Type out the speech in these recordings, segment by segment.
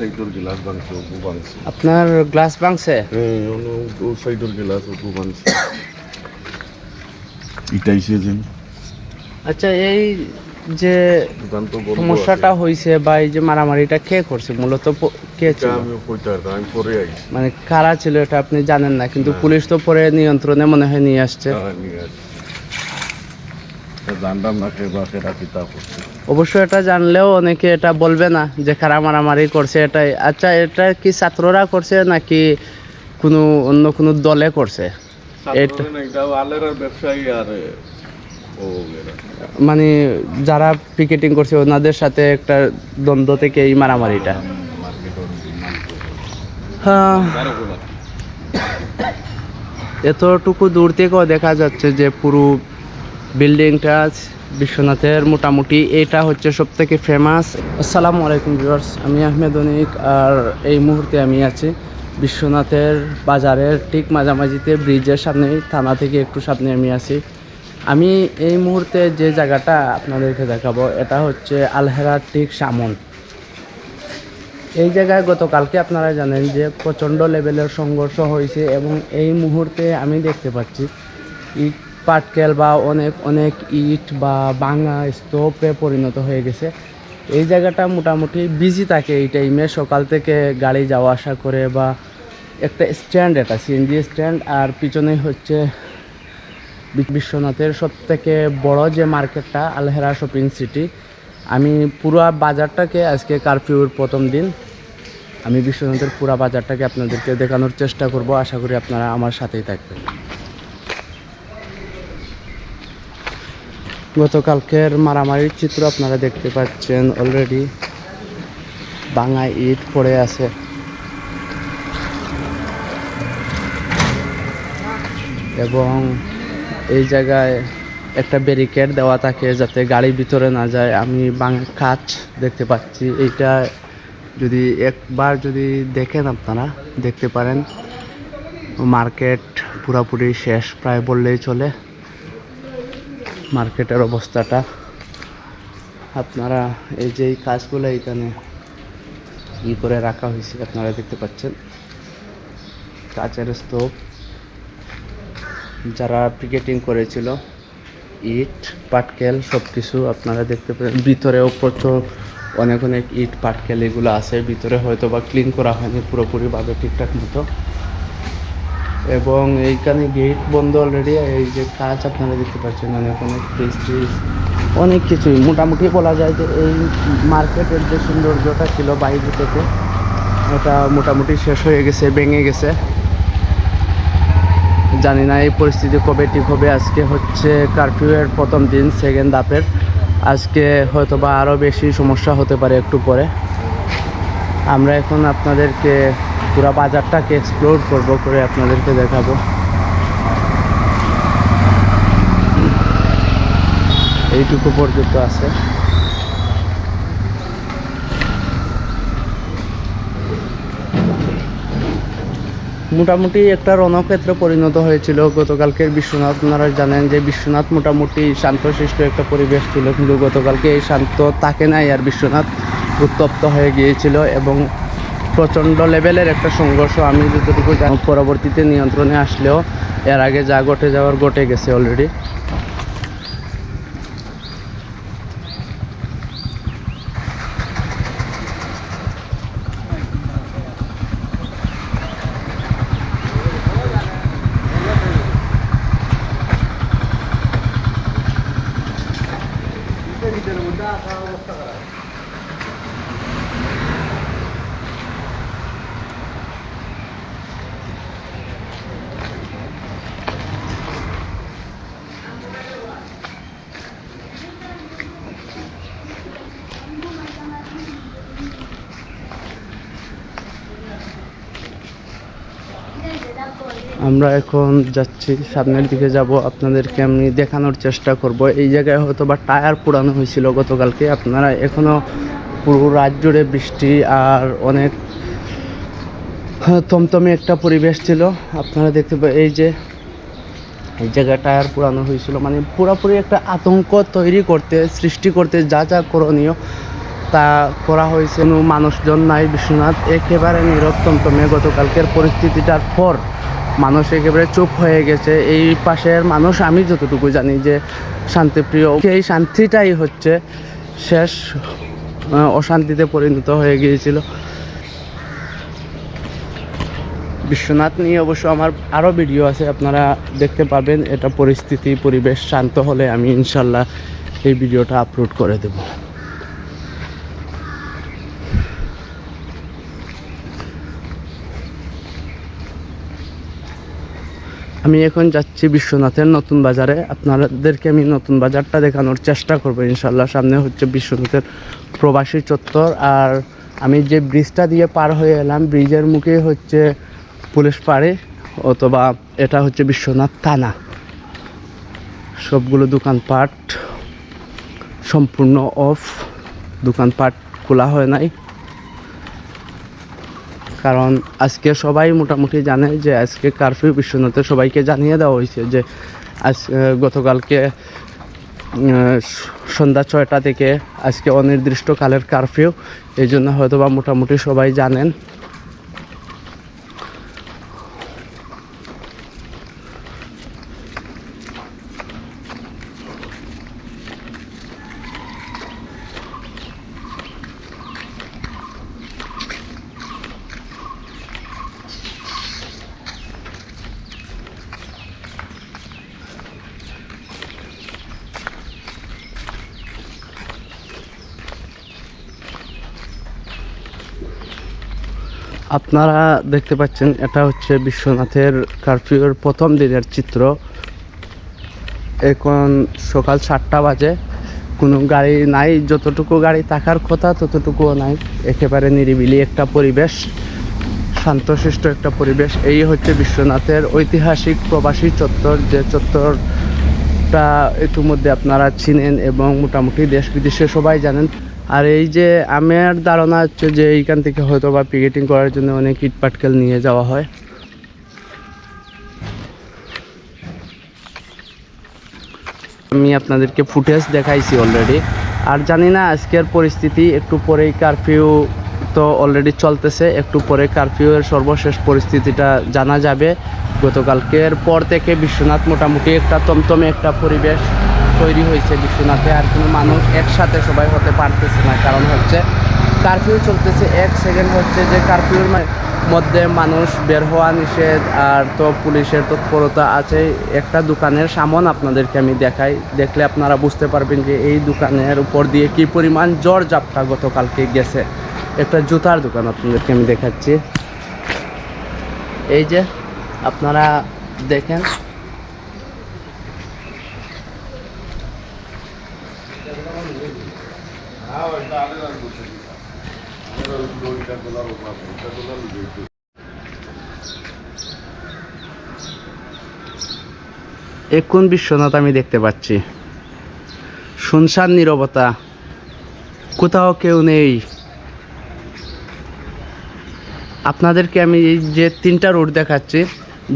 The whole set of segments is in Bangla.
সাইডের গিলাস ভাঙছে ভাঙছে আপনার গ্লাস ভাঙছে? হ্যাঁ ও সাইডের গিলাস ওগু ভাঙছে আচ্ছা এই যে সমস্যাটা হয়েছে বা এই যে মারামারিটা কে করছে? মূলত কে ছিল? মানে কারা ছিল এটা আপনি জানেন না কিন্তু পুলিশ তো পরে নিয়ন্ত্রণে মনে হয় নিয়ে আসছে। হ্যাঁ, না কে বা করছে। অবশ্য এটা জানলেও অনেকে এটা বলবে না যে কারা মারামারি করছে এটাই। আচ্ছা এটা কি ছাত্ররা করছে নাকি কোনো অন্য কোনো দলে করছে। মানে যারা পিকেটিং করছে ওনাদের সাথে একটা দ্বন্দ্ব থেকে এই মারামারিটা তো। হ্যাঁ। এতটুকু দূর থেকেও দেখা যাচ্ছে যে পুরো বিল্ডিংটা বিশ্বনাথের মোটামুটি এটা হচ্ছে সব থেকে ফেমাস আসসালামু আলাইকুম ভিউয়ার্স, আমি আহমেদ অনিক, আর এই মুহূর্তে আমি আছি বিশ্বনাথের বাজারের ঠিক মাঝামাঝিতে ব্রিজের সামনে থানা থেকে একটু সামনে আমি আছি। আমি এই মুহূর্তে যে জায়গাটা আপনাদেরকে দেখাবো, এটা হচ্ছে আলহেরার ঠিক সামন। এই জায়গায় গতকালকে আপনারা জানেন যে প্রচণ্ড লেভেলের সংঘর্ষ হয়েছে এবং এই মুহূর্তে আমি দেখতে পাচ্ছি ইট পাটকেল বা অনেক অনেক ইট বা ভাঙা স্তূপে পরিণত হয়ে গেছে। এই জায়গাটা মোটামুটি বিজি থাকে এই টাইমে সকাল থেকে গাড়ি যাওয়া আসা করে বা একটা স্ট্যান্ড এটা সিএনজি স্ট্যান্ড আর পিছনে হচ্ছে বিশ্বনাথের সব থেকে বড় যে মার্কেটটা, আলহেরা শপিং সিটি আমি পুরো বাজারটাকে আজকে কারফিউর প্রথম দিন, আমি বিশ্বনাথের পুরো বাজারটাকে আপনাদেরকে দেখানোর চেষ্টা করব। আশা করি আপনারা আমার সাথেই থাকবেন। গতকালকের মারামারির চিত্র আপনারা দেখতে পাচ্ছেন অলরেডি ভাঙা ইট পড়ে আছে। এবং এই জায়গায় একটা ব্যারিকেড দেওয়া থাকে যাতে গাড়ি ভিতরে না যায়। আমি বাং- কাচ দেখতে পাচ্ছি। এইটা যদি একবার যদি দেখেন আপনারা, দেখতে পারেন। মার্কেট পুরাপুরি শেষ, প্রায় বললেই চলে। মার্কেটের অবস্থাটা। আপনারা এই যে এই কাজগুলো এখানে ই করে রাখা হয়েছে, আপনারা দেখতে পাচ্ছেন। কাচের স্তূপ। যারা পিকেটিং করেছিল, ইট, পাটকেল সব কিছু আপনারা দেখতে পারেন ভিতরেও প্রচুর অনেক অনেক ইট, পাটকেল এগুলো আছে। ভিতরে হয়তো বা ক্লিন করা হয়নি, পুরোপুরিভাবে ঠিকঠাক মতো। এবং এইখানে গেট বন্ধ অলরেডি এই যে কাজ আপনারা দেখতে পাচ্ছেন অনেক অনেক ফ্রিজ ট্রিজ অনেক কিছুই। মোটামুটি বলা যায় যে এই মার্কেটের যে সৌন্দর্যটা ছিল বাইরে থেকে, এটা মোটামুটি শেষ হয়ে গেছে, ভেঙে গেছে। জানি না এই পরিস্থিতি কবে ঠিক হবে। আজকে হচ্ছে কারফিউয়ের প্রথম দিন সেকেন্ড ধাপের আজকে হয়তো বা আরও বেশি সমস্যা হতে পারে একটু পরে। আমরা এখন আপনাদেরকে পুরো বাজারটাকে এক্সপ্লোর করব করে আপনাদেরকে দেখাবো। এইটুকু পর্যন্ত আছে। মোটামুটি একটা রণক্ষেত্রে পরিণত হয়েছিল। গতকালকের বিশ্বনাথ, আপনারা জানেন যে বিশ্বনাথ মোটামুটি শান্তশিষ্ট একটা পরিবেশ ছিল। কিন্তু গতকালকে এই শান্ত থাকে নাই আর বিশ্বনাথ উত্তপ্ত হয়ে গিয়েছিল এবং প্রচণ্ড লেভেলের একটা সংঘর্ষ। আমি যতটুকু পরবর্তীতে নিয়ন্ত্রণে আসলেও এর আগে যা ঘটে যাওয়ার ঘটে গেছে অলরেডি আমরা এখন যাচ্ছি সামনের দিকে যাব। আপনাদেরকে আমি দেখানোর চেষ্টা করব। এই জায়গায় হয়তো বা টায়ার পুরানো হয়েছিল গতকালকে। আপনারা এখনও পুরো রাত জুড়ে বৃষ্টি আর অনেক হ্যাঁ, থমথমে একটা পরিবেশ ছিল। আপনারা দেখতে পা এই যে এই জায়গায় টায়ার পুরানো হয়েছিল। মানে পুরোপুরি একটা আতঙ্ক তৈরি করতে সৃষ্টি করতে যা যা করণীয় তা করা হয়েছে। কোনো মানুষজন নাই, বিশ্বনাথ। একেবারে নীরব তমতমে গতকালকের পরিস্থিতিটার পর মানুষ একেবারে চুপ হয়ে গেছে। এই পাশের মানুষ আমি যতটুকু জানি যে শান্তিপ্রিয় এই শান্তিটাই হচ্ছে শেষ অশান্তিতে পরিণত হয়ে গিয়েছিল। বিশ্বনাথ নিয়ে অবশ্য আমার আরও ভিডিও আছে, আপনারা দেখতে পাবেন। এটা পরিস্থিতি, পরিবেশ শান্ত হলে আমি ইনশাল্লাহ এই ভিডিওটা আপলোড করে দেব। আমি এখন যাচ্ছি বিশ্বনাথের নতুন বাজারে। আপনাদেরকে আমি নতুন বাজারটা দেখানোর চেষ্টা করব ইনশাল্লাহ সামনে হচ্ছে বিশ্বনাথের প্রবাসী চত্বর। আর আমি যে ব্রিজটা দিয়ে পার হয়ে এলাম, ব্রিজের মুখে হচ্ছে পুলিশ পাড়ে অথবা এটা হচ্ছে বিশ্বনাথ থানা। সবগুলো দোকানপাট সম্পূর্ণ অফ। দোকানপাট খোলা হয় নাই। কারণ আজকে সবাই মোটামুটি জানে যে আজকে কারফিউ বিশ্বনাথে সবাইকে জানিয়ে দেওয়া হয়েছে যে আজ গতকালকে সন্ধ্যা ছয়টা থেকে আজকে অনির্দিষ্টকালের কারফিউ এই জন্য হয়তো বা মোটামুটি সবাই জানেন। আপনারা দেখতে পাচ্ছেন, এটা হচ্ছে বিশ্বনাথের কারফিউর প্রথম দিনের চিত্র। এখন সকাল সাতটা বাজে। কোনো গাড়ি নাই, যতটুকু গাড়ি থাকার কথা, ততটুকুও নাই। একেবারে নিরিবিলি একটা পরিবেশ, শান্তশিষ্ট একটা পরিবেশ। এই হচ্ছে বিশ্বনাথের ঐতিহাসিক প্রবাসী চত্বর। যে চত্বরটা ইতিমধ্যে আপনারা চিনেন এবং মোটামুটি দেশ বিদেশে সবাই জানেন। আর এই যে আমার ধারণা হচ্ছে যে এইখান থেকে হয়তো বা পিকেটিং করার জন্য অনেক ইট পাটকেল নিয়ে যাওয়া হয়। আমি আপনাদেরকে ফুটেজ দেখাইছি অলরেডি আর জানি না আজকের পরিস্থিতি, একটু পরেই কারফিউ তো অলরেডি চলতেছে, একটু পরে কারফিউয়ের সর্বশেষ পরিস্থিতিটা জানা যাবে। গতকালকের পর থেকে বিশ্বনাথ মোটামুটি একটা তমতমে একটা পরিবেশ। তৈরি হয়েছে বিশ্বনাথে, আর কোনো মানুষ একসাথে সবাই হতে পারতেছে না। কারণ হচ্ছে কারফিউ চলতেছে, এক সেকেন্ড হচ্ছে যে কারফিউর মধ্যে মানুষ বের হওয়া নিষেধ, আর তো পুলিশের তৎপরতা আছে। একটা দোকানের সামন আপনাদেরকে আমি দেখাই। দেখলে আপনারা বুঝতে পারবেন যে এই দোকানের উপর দিয়ে কি পরিমাণ জ্বর জাপটা গতকালকে গেছে। একটা জুতার দোকান আপনাদেরকে আমি দেখাচ্ছি। এই যে, আপনারা দেখেন এখন বিশ্বনাথ আমি দেখতে পাচ্ছি। শুনশান নীরবতা। কোথাও কেউ নেই। আপনাদেরকে আমি এই যে তিনটা রুট দেখাচ্ছি,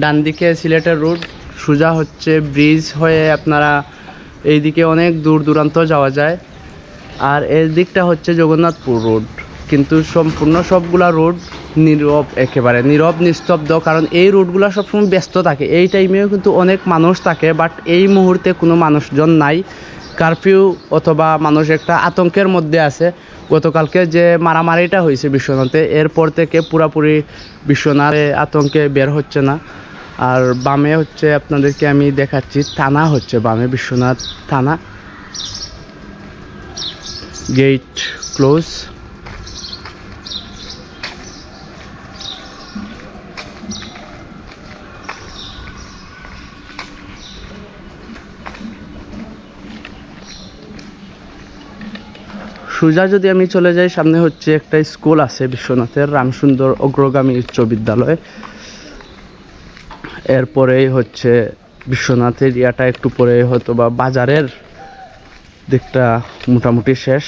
ডান দিকে সিলেটের রুট সোজা হচ্ছে ব্রিজ হয়ে আপনারা এইদিকে অনেক দূর দূরান্ত যাওয়া যায়। আর এর দিকটা হচ্ছে জগন্নাথপুর রোড। কিন্তু সম্পূর্ণ সবগুলা রোড নীরব একেবারে, নীরব, নিস্তব্ধ, কারণ এই রোডগুলো সবসময় ব্যস্ত থাকে। এই টাইমেও কিন্তু অনেক মানুষ থাকে বাট এই মুহূর্তে কোনো মানুষজন নাই। কারফিউ অথবা মানুষ একটা আতঙ্কের মধ্যে আছে। গতকালকে যে মারামারিটা হয়েছে বিশ্বনাথে, এরপর থেকে পুরাপুরি বিশ্বনাথে আতঙ্কে বের হচ্ছে না। আর বামে হচ্ছে আপনাদেরকে আমি দেখাচ্ছি, থানা হচ্ছে বামে, বিশ্বনাথ থানা। গেট ক্লোজ সোজা যদি আমি চলে যাই, সামনে হচ্ছে একটা স্কুল আছে বিশ্বনাথের, রামসুন্দর অগ্রগামী উচ্চ বিদ্যালয়। এরপরেই হচ্ছে বিশ্বনাথের ইয়াটা একটু পরে হয়তো বা বাজারের দিকটা মোটামুটি শেষ।